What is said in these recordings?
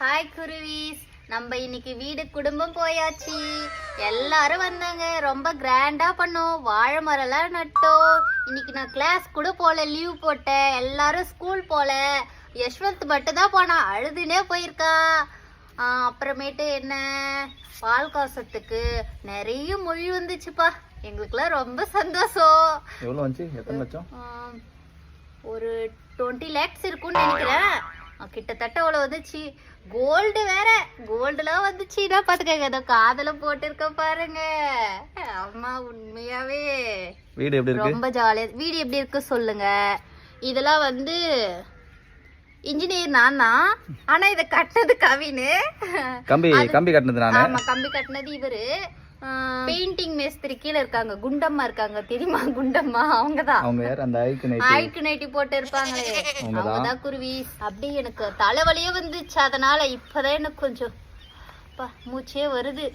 Hi குருவிஸ். நம்ம இன்னைக்கு வீடு குடும்பம் போயாச்சு. எல்லாரும் வந்தாங்க. ரொம்ப கிராண்டா பண்ணோம். வாழை மரம்லாம் நட்டோம். இன்னைக்கு நான் கிளாஸ் கூட போல லீவ் போட்டேன். எல்லாரும் ஸ்கூல் போல. யஷ்வந்த் மட்டும் தான் போனான். அழுதுனே போயிருக்கான் ஆ, அப்புறமேட்டு என்ன? பால் காசத்துக்கு நிறைய மொழி வந்துச்சுப்பா. எங்களுக்குலாம் ரொம்ப சந்தோஷம். எவ்வளோ வந்துச்சு? எத்தனை லட்சம்? ஒரு டுவெண்ட்டி லேக்ஸ் இருக்கும்னு நினைக்கிறேன். கிட்டத்தட்ட அவ்வளோ வந்துச்சு கோல்டு வேற. கோல்டுலாம் வந்துச்சுன்னா பார்த்துக்கங்க ஏதோ காதல போட்டிருக்க பாருங்க. அம்மா உண்மையாவே. வீடு எப்படி இருக்கு? ரொம்ப ஜாலியா வீடு எப்படி இருக்கு சொல்லுங்க. இதெல்லாம் வந்து இன்ஜினியர் நான்? தான் ஆனா இதை கட்டினது கவினு. கம்பி கம்பி கட்டினது நானு. ஆமா கம்பி கட்டினது இவரு. பெயிண்டிங் மேஸ்திரி கீழே இருக்காங்க. குண்டம்மா இருக்காங்க. தெரியுமா? குண்டம்மா. அவங்கதான். அவங்க யார்? அந்த ஐக்கு நைட்டு. ஆய்க்கு நைட்டி போட்டு இருப்பாங்களே. அவங்கதான். குருவி. அப்படியே எனக்கு தலைவலியே வந்துச்சு. அதனால இப்பதான் எனக்கு கொஞ்சம் அப்பா, மூச்சே வருது.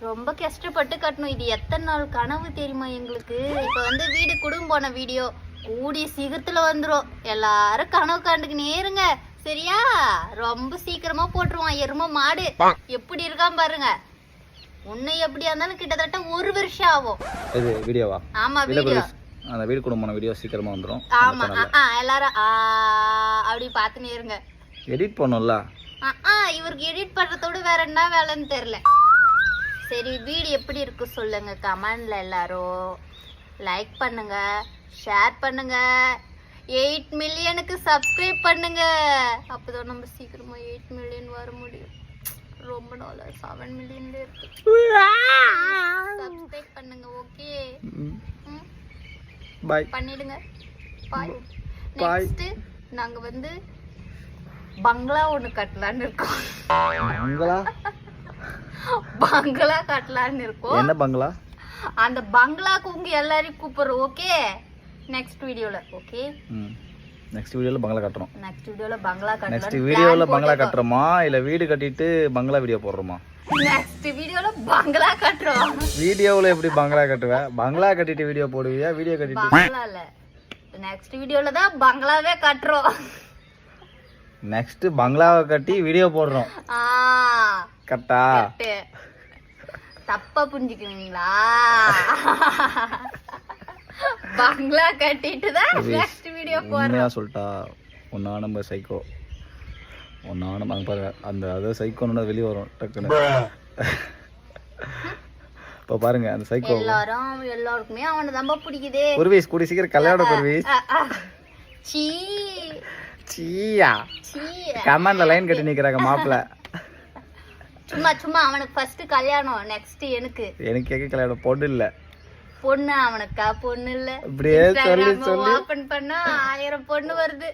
ரொம்ப கஷ்டப்பட்டு கட்டணும். இது எத்தனை நாள் கனவு தெரியுமா எங்களுக்கு? இப்ப வந்து வீடு குடும்பம் போன வீடியோ. கூடிய சீக்கிரத்துல வந்துரும். எல்லாரும் கனவு கண்டுக்கினே இருங்க. சரியா? ரொம்ப சீக்கிரமா போட்டுருவான் எரும மாடு. எப்படி இருக்கான் பாருங்க. உன்னை எப்படியா இருந்தாலும் கிட்டத்தட்ட ஒரு வருஷம் ஆகும். இது வீடியோவா? ஆமா வீடியோ. அந்த வீடு குடும்பம் வீடியோ சீக்கிரமா வந்துடும் ஆமா எல்லாரும் அப்படி பார்த்துனே இருங்க. எடிட் பண்ணும்ல? இவருக்கு எடிட் பண்றதோட வேற என்ன வேலைன்னு தெரியல. சரி வீடு எப்படி இருக்கு சொல்லுங்க. கமெண்ட்ல எல்லாரும் லைக் பண்ணுங்க ஷேர் பண்ணுங்க. எயிட் மில்லியனுக்கு சப்ஸ்கிரைப் பண்ணுங்க. அப்பதான் நம்ம சீக்கிரமா எயிட் மில்லியன் வர முடியும். ரொம்ப நாளா செவன் மில்லியன்ல இருக்கு. சப்ஸ்கிரைப் பண்ணுங்க ஓகே பாய் பண்ணிடுங்க. பாய். நெக்ஸ்ட் நாங்க வந்து பங்களா ஒண்ணு கட்டலான்னு இருக்கோம். பங்களா? பங்களா கட்டலான்னு இருக்கோம். என்ன பங்களா? அந்த பங்களாக்கு உங்க எல்லாரையும் கூப்பிடுறோம் ஓகே நெக்ஸ்ட் வீடியோல ஓகே நெக்ஸ்ட் வீடியோவில் பங்களா கட்டுறோம். நெக்ஸ்ட் வீடியோல பங்களா நெக்ஸ்ட் கட்டலாம் வீடியோவில் பங்களா கட்டுறோமா? இல்லை வீடு கட்டிட்டு பங்களா வீடியோ போடுறோமா? நெக்ஸ்ட் வீடியோல பங்களா கட்டுறோம். வீடியோவில் எப்படி பங்களா கட்டுவேன் பங்களா கட்டிட்டு வீடியோ போடுவியா? வீடியோ கட்டிட்டு பங்களா இல்ல நெக்ஸ்ட் வீடியோல தான் பங்களாவே கட்டுறோம். நெக்ஸ்ட் பங்களாவை கட்டி வீடியோ போடுறோம். கரெக்ட். தப்பா புரிஞ்சுக்குவீங்களா பங்களா கட்டிட்டு தான் நெக்ஸ்ட் வீடியோ உண்மையா சொல்லிட்டா ஒன்னா நம்ம சைக்கோ ஒன்னா நம்ம அங்க பாருங்க அந்த அதாவது சைக்கோன்னு வெளியே வரும் டக்குன்னு. இப்போ பாருங்க அந்த சைக்கோ எல்லாரும் எல்லாருக்குமே அவனை ரொம்ப பிடிக்குதே. குருவீஸ் கூடி சீக்கிரம் கல்யாணம் குருவீஸ். சீ. சீயா. சீ. கமெண்ட்ல லைன் கட்டி நிக்கிறாங்க மாப்பிள்ள. சும்மா சும்மா அவனுக்கு ஃபர்ஸ்ட் கல்யாணம் நெக்ஸ்ட் எனக்கு. எனக்கு கேட்க கல்யாணம்? பொண்ணு இல்ல. பொண்ணு அவனுக்கா பொண்ணு இல்ல. இப்படியே சொல்லி சொல்லி. ஓபன் பண்ணா ஆயிரம் பொண்ணு வருது.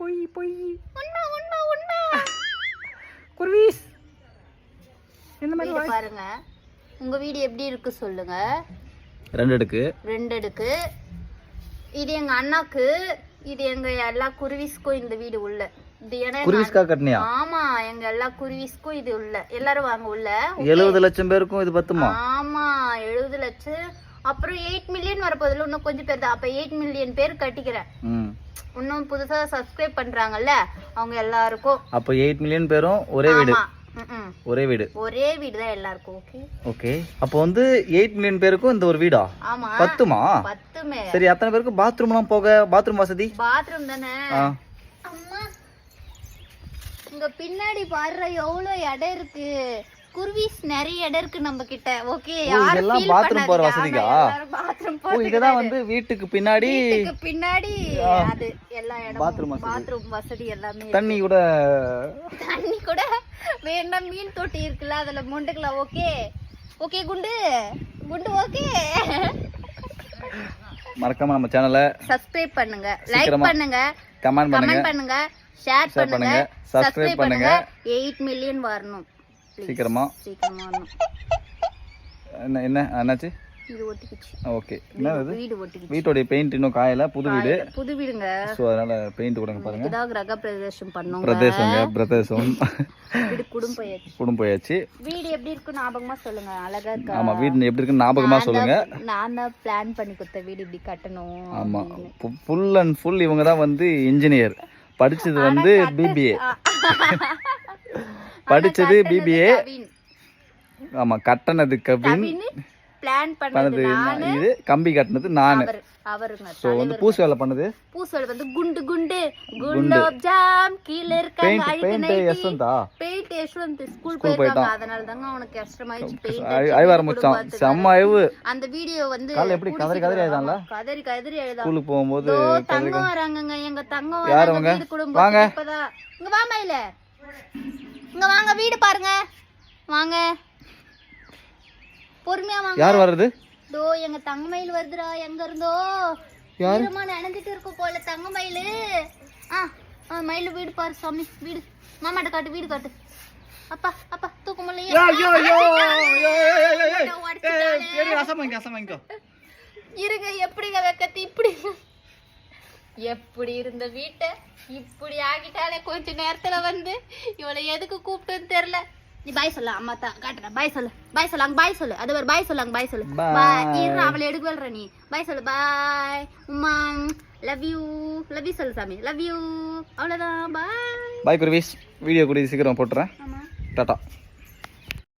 பொய் பொய். உண்மை உண்மை உண்மை குருவீஸ். இந்த வீடு பாருங்க. உங்க வீடு எப்படி இருக்கு சொல்லுங்க. ரெண்டு அடுக்கு. ரெண்டு அடுக்கு. இது எங்க அண்ணாக்கு இது எங்க எல்லா குருவிஸ்க்கும் இந்த வீடு உள்ள. குருவீஸ்க்கா கட்டினியா ஆமா எங்க எல்லா குருவிஸ்க்கும் இது உள்ள எல்லாரும் வாங்க உள்ள எழுபது லட்சம் பேருக்கும் இது பத்துமா? ஆமா எழுபது லட்சம். அப்புறம் எயிட் மில்லியன் வரப்போதுல இன்னும் கொஞ்சம் பேர் தான். அப்ப எயிட் மில்லியன் பேர் கட்டிக்கிறேன். இன்னும் புதுசா சப்ஸ்கிரைப் பண்றாங்கல்ல அவங்க எல்லாருக்கும். அப்போ எயிட் மில்லியன் பேரும் ஒரே வீடு. ஒரே வீடு. ஒரே வீடு தான் எல்லாருக்கும் ஓகே ஓகே. அப்போ வந்து எயிட் மில்லியன் பேருக்கும் இந்த ஒரு வீடா? ஆமா. பத்துமா? பத்துமே. சரி அத்தனை பேருக்கு பாத்ரூம்லாம் போக பாத்ரூம் வசதி? பாத்ரூம் தானே. இங்க பின்னாடி பாருற எவ்வளவு இடம் இருக்கு? குருவிஸ் நிறைய இடம் இருக்கு நம்ம கிட்ட ஓகே யாரும் இதெல்லாம் bathroom போற. வசதிக்கா? ஓ போறதுக்கு இதெல்லாம் வந்து வீட்டுக்கு பின்னாடி வீட்டுக்கு பின்னாடி அது எல்லா இடமும் Bathroom வசதி. பாத்ரூம் வசதி எல்லாமே. தண்ணி கூட தண்ணி கூட வேணா மீன் தொட்டி இருக்குல்ல அதுல மொண்டுக்கலாம் ஓகே ஓகே குண்டு? குண்டு ஓகே மறக்காம நம்ம சேனலை சப்ஸ்கிரைப் பண்ணுங்க. லைக் பண்ணுங்க. கமெண்ட் பண்ணுங்க. ஷேர் பண்ணுங்க. சப்ஸ்கிரைப் பண்ணுங்க. 8 மில்லியன் வரணும். சீக்கிரமா. சீக்கிரமா வரணும். என்ன என்ன என்னாச்சு? இது ஒட்டிக்கிச்சு. ஓகே என்ன வீடு ஒட்டிக்கிச்சு. பெயிண்ட் இன்னும் காயல? புது வீடு. புது வீடுங்க. ஸோ அதனால பெயிண்ட் கொடுங்க பாருங்க. இதாக கிரக பிரதேசம் பண்ணோங்க. பிரதேசங்க பிரதேசம். வீடு குடும்பம் போயாச்சு. வீடு எப்படி இருக்கு ஞாபகமா சொல்லுங்க. அழகா இருக்கா? ஆமா வீடு எப்படி இருக்குன்னு ஞாபகமா சொல்லுங்க. நான் தான் பிளான் பண்ணி கொடுத்த வீடு இப்படி கட்டணும் ஆமா. ஃபுல் அண்ட் ஃபுல் இவங்க தான் வந்து இன்ஜினியர் படிச்சது வந்து பிபிஏ படிச்சது பிபிஏ கவின். ஆமா கட்டணது கவின்? பிளான் பண்ணது நான் இது கம்பி கட்டினது நான். அவர் அவருங்க ஸோ வந்து பூசு வேலை பண்ணது? பூசோட வந்து குண்டு குண்டு. குண்டோப் ஜாம் கீழ இருக்காங்க paint Yashwantha paint Yashwant school போயிருக்காங்க. அதனால தாங்க அவனுக்கு கஷ்டமாயிடுச்சு பெயிண்ட் அழிவ ஆரம்பிச்சான் செம்ம அழிவு. அந்த வீடியோ வந்து காலைல எப்படி? கதறி கதறி எழுதான்ல கதறி கதறி எழுதா ஸ்கூலுக்கு போகும்போது தங்கம் வராங்கங்க. எங்க தங்கம் வராங்க? வீடு குடும்பம் இப்பதான். இங்க வா மயில. இங்க வாங்க வீடு பாருங்க. வாங்க. பொறுமையா வாங்க. யார் வர்றது? தோ எங்க தங்க மயில் வருதுடா. எங்க இருந்தோ? யாரு? ஈரமா நனைஞ்சிட்டு இருக்கும் போல தங்க மயிலு ஆ ஆ, மயிலு வீடு பாரு சாமி வீடு. மாமாட்ட காட்டு வீடு காட்டு. அப்பா அப்பா தூக்க முடியலையே ஐயோ ஐயோ ஐயோ சரி ரசம் வாங்கிக்கோ ரசம் வாங்கிக்கோ இருங்க எப்படிங்க வெக்கத்தி இப்படி. எப்படி இருந்த வீட்டை? இப்படி ஆகிட்டாலே கொஞ்ச நேரத்துல வந்து இவளை எதுக்கு கூப்பிட்டுன்னு தெரியல. நீ பாய் சொல்ல அம்மா தான் காட்டுறேன். பாய் சொல்லு. பாய் சொல்லு. அங்க பாய் சொல்லு. அது ஒரு பாய் சொல்லு அங்க பாய் சொல்லு. பாய் இரு அவளை எடுக்க வல்ற நீ. பாய் சொல்லு. Bye Uma love you love you சொல்லு சாமி. லவ் யூ அவ்வளவுதான். பாய் பாய் குருவீஸ் வீடியோ கூடிய சீக்கிரம் போட்டுறேன். டாட்டா